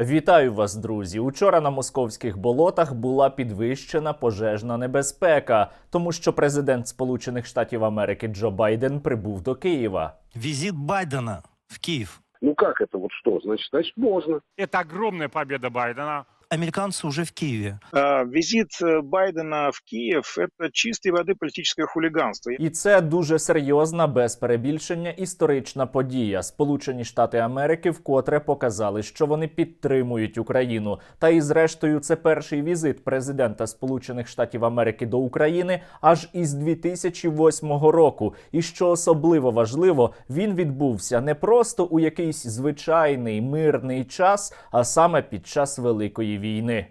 Вітаю вас, друзі! Учора на московських болотах була підвищена пожежна небезпека, тому що президент Сполучених Штатів Америки Джо Байден прибув до Києва. Візит Байдена в Київ. Ну как это вот что? Значит, значит можно. Это огромная победа Байдена Американцы уже в Киеве. Э, Визит э, Байдена в Киев – это чистой воды политическое хулиганство. І це дуже серйозна, без перебільшення, історична подія. Сполучені Штати Америки вкотре показали, що вони підтримують Україну. Та і зрештою, це перший візит президента Сполучених Штатів Америки до України аж із 2008 року. І що особливо важливо, він відбувся не просто у якийсь звичайний мирний час, а саме під час Великої війни.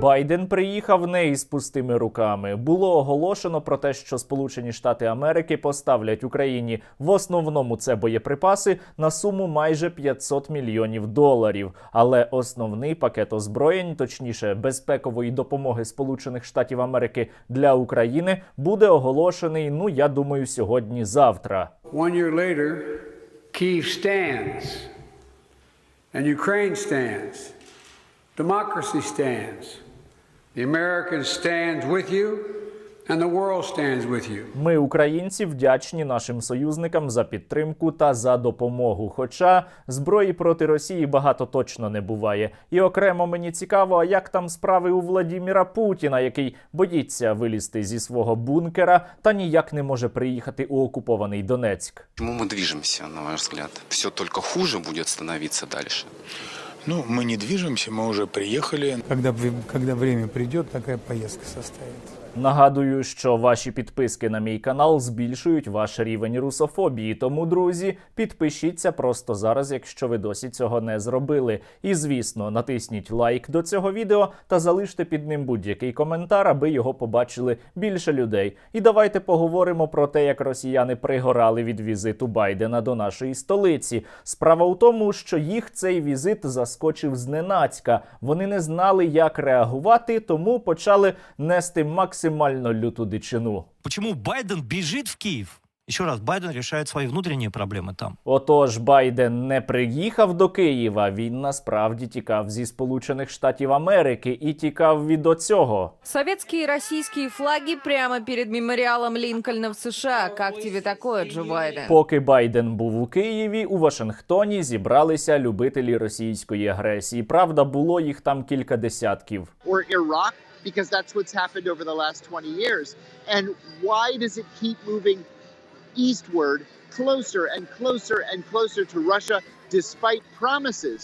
Байден приїхав не із пустими руками. Було оголошено про те, що Сполучені Штати Америки поставлять Україні в основному це боєприпаси на суму майже 500 мільйонів доларів. Але основний пакет озброєнь, точніше безпекової допомоги Сполучених Штатів Америки для України, буде оголошений. Ну я думаю, сьогодні-завтра. One year later, Kiev stands, and Ukraine stands. Democracy stands. The Americans stand with you, and the world stands with you. Ми, українці, вдячні нашим союзникам за підтримку та за допомогу. Хоча зброї проти Росії багато точно не буває. І окремо мені цікаво, а як там справи у Владіміра Путіна, який боїться вилізти зі свого бункера та ніяк не може приїхати у окупований Донецьк. Чему мы движемся, на ваш взгляд? Все только хуже будет становиться дальше. Ну, мы не движемся, мы уже приехали. Когда, вре- когда время придет, такая поездка состоится. Нагадую, що ваші підписки на мій канал збільшують ваш рівень русофобії. Тому, друзі, підпишіться просто зараз, якщо ви досі цього не зробили. І звісно, натисніть лайк до цього відео та залиште під ним будь-який коментар, аби його побачили більше людей. І давайте поговоримо про те, як росіяни пригорали від візиту Байдена до нашої столиці. Справа у тому, що їх цей візит заскочив зненацька. Вони не знали, як реагувати, тому почали нести максимально люту дичину. Почему Байден бежит в Киев? Еще раз, Байден решает свои внутренние проблемы там. Отож, Байден не приїхав до Києва. Він насправді тікав зі Сполучених Штатів Америки і тікав від оцього. Советские и российские флаги прямо перед мемориалом Линкольна в США. Как тебе такое, Джо Байден? Поки Байден був у Києві, у Вашингтоні зібралися любителі російської агресії. Правда, було їх там кілька десятків. or Iraq, because that's what's happened over the last 20 years. And why does it keep moving eastward, closer and closer and closer to Russia?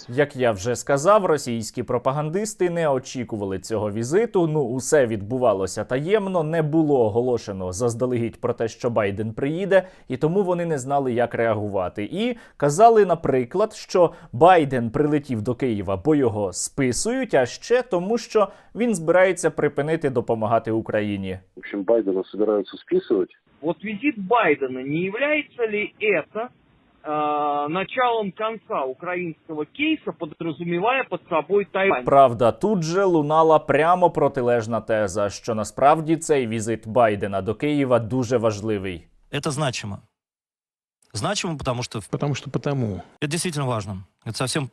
Як я вже сказав, російські пропагандисти не очікували цього візиту. Ну, усе відбувалося таємно, не було оголошено заздалегідь про те, що Байден приїде, і тому вони не знали, як реагувати. І казали, наприклад, що Байден прилетів до Києва, бо його списують, а ще тому, що він збирається припинити допомагати Україні. В общем, Байдена собираются списывать. Вот визит Байдена, не является ли это э, началом конца украинского кейса, подразумевая под собой Тайвань? Правда, тут же лунала прямо протилежна теза, що насправді цей візит Байдена до Києва дуже важливий. Это значимо. Значимо, потому что Потому что потому. это действительно важно. Это совсем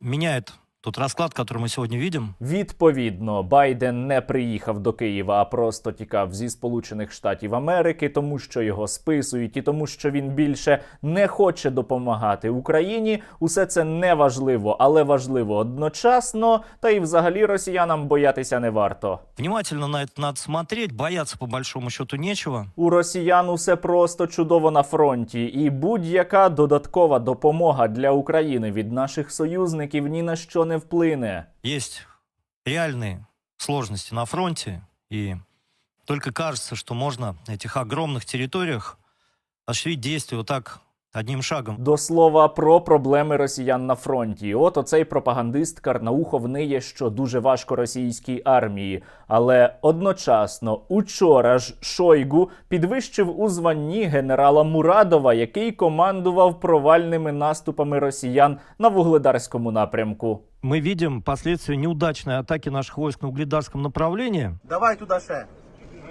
меняет тот расклад, который мы сегодня видим. Відповідно, Байден не приїхав до Києва, а просто тікав зі Сполучених Штатів Америки, тому що його списують, і тому, що він більше не хоче допомагати Україні. Усе це не важливо, але важливо одночасно. Та й взагалі росіянам боятися не варто. Внимательно на это надо смотреть, бояться по большому счету нечего. У росіян усе просто чудово на фронті, і будь-яка додаткова допомога для України від наших союзників ні на що не Вплине. Есть реальные сложности на фронте, и только кажется, что можно на этих огромных территориях осуществить действия вот так одним шагом. До слова про проблеми росіян на фронті. От оцей пропагандист Карнаухов ниє, що дуже важко російській армії. Але одночасно учора ж Шойгу підвищив у званні генерала Мурадова, який командував провальними наступами росіян на вугледарському напрямку. Мы видим последствия неудачной атаки наших войск на угледарском направлении. Давай туда ще.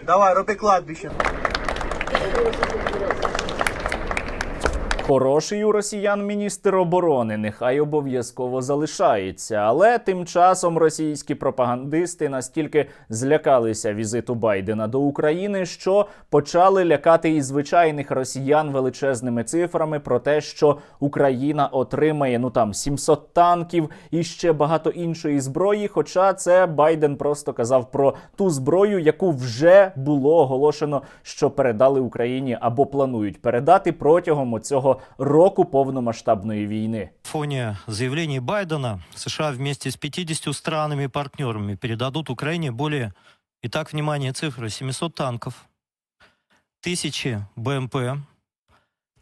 Давай, роби кладбище. Хороший у росіян міністр оборони нехай обов'язково залишається, але тим часом російські пропагандисти настільки злякалися візиту Байдена до України, що почали лякати і звичайних росіян величезними цифрами про те, що Україна отримає ну там 700 танків і ще багато іншої зброї. Хоча це Байден просто казав про ту зброю, яку вже було оголошено, що передали Україні або планують передати протягом цього року повномасштабної війни. В фоне заявлений Байдена США вместе с 50 странами-партнерами передадут Украине более, и так, внимание, цифры, 700 танков, тысячи БМП,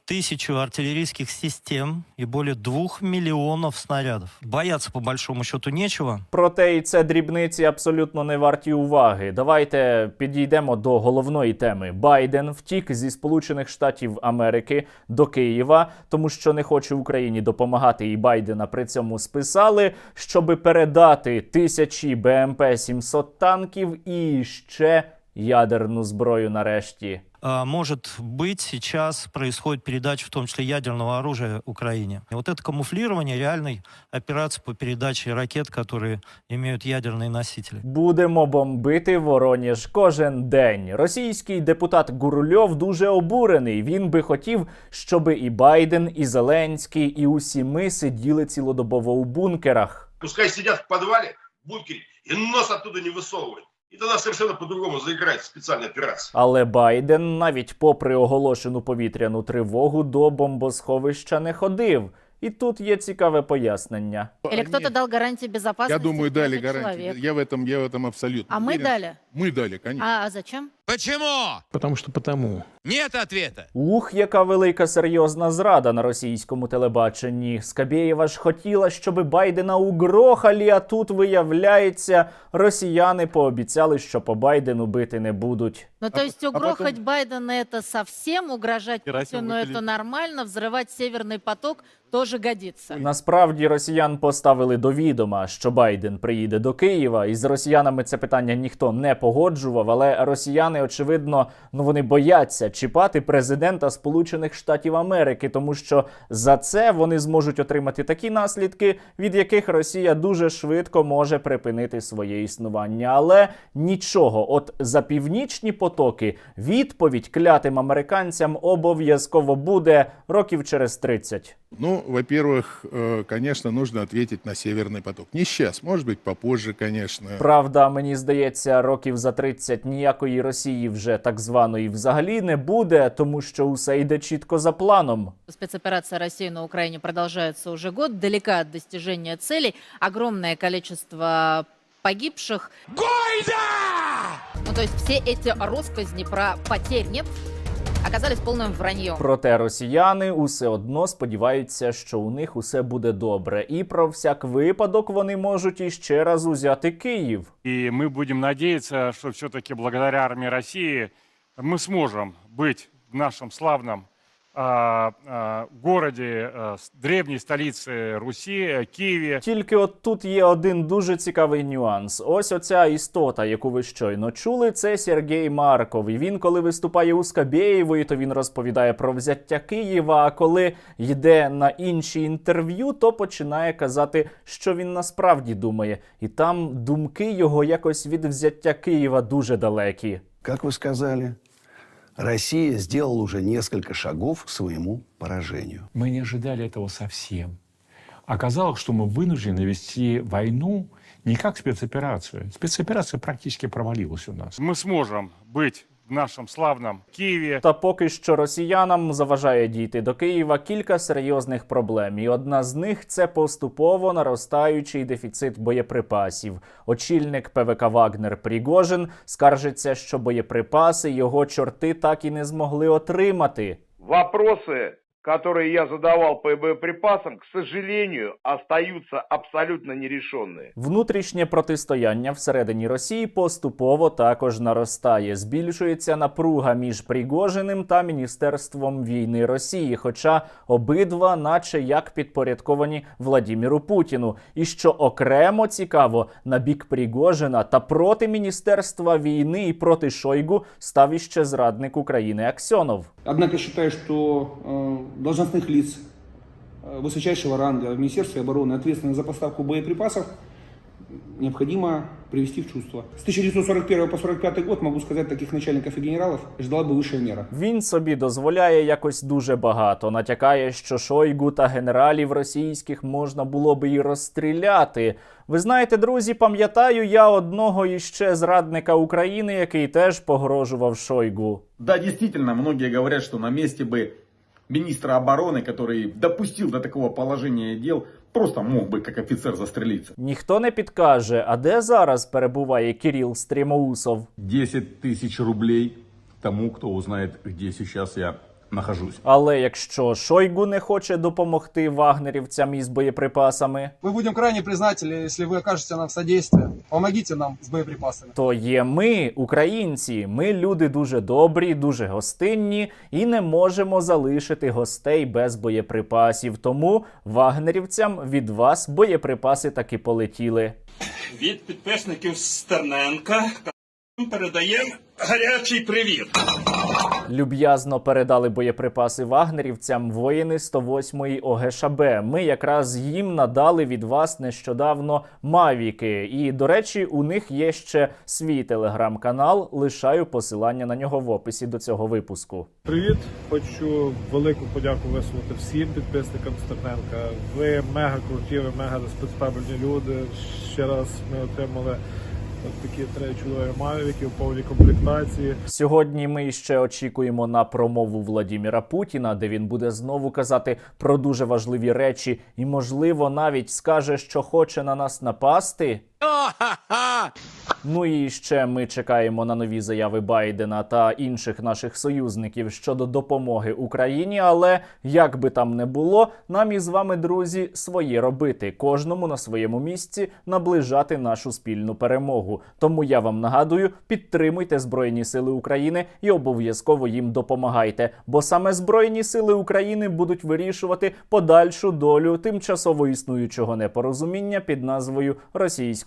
тысячу артиллерийских систем и более двух миллионов снарядов. Бояться, по большому счету, нечего. Проте і це дрібниці абсолютно не варті уваги. Давайте підійдемо до головної теми. Байден втік зі Сполучених Штатів Америки до Києва, тому що не хоче Україні допомагати, і Байдена при цьому списали, щоби передати тисячі БМП 700 танків і ще ядерну зброю нарешті А, Может быть, сейчас происходит передача, в том числе ядерного оружия Украине. И вот это камуфлирование реальной операции по передаче ракет, которые имеют ядерные носители. Будемо бомбити Вороніж кожен день. Російський депутат Гурульов дуже обурений. Він би хотів, щоб і Байден, і Зеленський, і усі ми сиділи цілодобово у бункерах. Пускай сидят в подвале, в бункере, и нос оттуда не высовывают. И тогда совершенно по-другому заиграется специальная операция. Але Байден, навіть попри оголошену повітряну тривогу, до бомбосховища не ходив. І тут є цікаве пояснення. Или кто-то дал гарантии безопасности? Я думаю, дали этот гарантии. человек. Я в этом, я в этом абсолютно А мы уверен. дали? Мы дали, конечно. А, а зачем? Почему? Потому что потому. Нет ответа. Ух, яка велика серйозна зрада на російському телебаченні. Скабєєва ж хотіла, щоб Байдена угрохали, а тут виявляється, росіяни пообіцяли, що по Байдену бити не будуть. Ну, то есть угрохать Байдена это совсем, угрожать Герасимов Путину это выглядит- нормально, взрывать Северный поток тоже годится. Насправді росіян поставили до відома, що Байден приїде до Києва, і з росіянами це питання ніхто не погоджував. Але росіяни, очевидно, ну вони бояться чіпати президента Сполучених Штатів Америки, тому що за це вони зможуть отримати такі наслідки, від яких Росія дуже швидко може припинити своє існування. Але нічого, от за північні потоки відповідь клятим американцям обов'язково буде років через 30. Ну, во-первых, э, конечно, нужно ответить на Северный поток. Не сейчас, может быть, попозже, конечно. Правда, мені здається, років за 30 ніякої Росії вже так званої взагалі не буде, тому що усе йде чітко за планом. Спецоперация России на Украине продолжается уже год, далека от достижения целей. Огромное количество погибших. Ну, то есть все эти россказни про потерь нет оказались полным враньем. Проте росіяни усе одно сподіваються, що у них усе буде добре, і про всяк випадок вони можуть іще раз узяти Київ. И мы будем надеяться, что все-таки благодаря армии России мы сможем быть в нашем славном а, а, городе, а, с- древней столице Руси, э, Киеве. Тільки от тут є один дуже цікавий нюанс. Ось оця істота, яку ви щойно чули, це Сергій Марков. І він, коли виступає у Скабєєвої, то він розповідає про взяття Києва. А коли йде на інші інтерв'ю, то починає казати, що він насправді думає. І там думки його якось від взяття Києва дуже далекі. Как вы сказали, Россия сделала уже несколько шагов к своему поражению. Мы не ожидали этого совсем. Оказалось, что мы вынуждены вести войну не как спецоперацию. Спецоперация практически провалилась у нас. Мы сможем быть в нашем Києві, Киеве. Та поки що росіянам заважає дійти до Києва кілька серйозних проблем, і одна з них це поступово наростаючий дефіцит боєприпасів. Очільник ПВК Вагнер Пригожин скаржиться, що боєприпаси його чорти так і не змогли отримати. Вопросы, которые я задавал по боеприпасам, к сожалению, остаются абсолютно нерешенные. Внутрішнє протистояння всередині Росії поступово також наростає. Збільшується напруга між Пригожиним та Міністерством війни Росії, хоча обидва, наче як підпорядковані Владіміру Путіну. І що окремо цікаво, на бік Пригожина та проти Міністерства війни і проти Шойгу став іще зрадник України Аксьонов. Однако считаю, что э, должностных лиц э, высочайшего ранга в Министерстве обороны, ответственных за поставку боеприпасов, необходимо привести в чувство. С 1941 по 1945 год, могу сказать, таких начальников и генералов ждала бы высшая мера. Він собі дозволяє якось дуже багато. Натякає, що Шойгу та генералів російських можна було би і розстріляти. Ви знаєте, друзі, пам'ятаю я одного іще зрадника України, який теж погрожував Шойгу. Да, действительно, многие говорят, что на месте бы министра обороны, который допустил до такого положения дел, просто мог би как офіцер застрелитися. Ніхто не підкаже, а де зараз перебуває Кіріл Стрімоусов. 10 тисяч рублей тому, хто узнає, где зараз я нахожусь. Але якщо Шойгу не хоче допомогти вагнерівцям із боєприпасами, Мы будем крайне признательны, если вы окажете нам содействие. Помогите нам с боеприпасами. то є ми, українці. Ми люди дуже добрі, дуже гостинні і не можемо залишити гостей без боєприпасів. Тому вагнерівцям від вас боєприпаси таки полетіли. Від підписників Стерненка передаємо гарячий привіт. Люб'язно передали боєприпаси вагнерівцям воїни 108-ї ОГШБ. Ми якраз їм надали від вас нещодавно мавіки. І до речі, у них є ще свій телеграм-канал. Лишаю посилання на нього в описі до цього випуску. Привіт, хочу велику подяку висловити всім підписникам Стерненка. Ви мега круті, ви мега респектабельні люди. Ще раз ми отримали такі три чудові мавіки в повній комплектації. Сьогодні ми ще очікуємо на промову Владіміра Путіна, де він буде знову казати про дуже важливі речі, і, можливо, навіть скаже, що хоче на нас напасти. Ну і ще ми чекаємо на нові заяви Байдена та інших наших союзників щодо допомоги Україні. Але як би там не було, нам із вами, друзі, своє робити, кожному на своєму місці наближати нашу спільну перемогу. Тому я вам нагадую, підтримуйте Збройні Сили України і обов'язково їм допомагайте. Бо саме Збройні Сили України будуть вирішувати подальшу долю тимчасово існуючого непорозуміння під назвою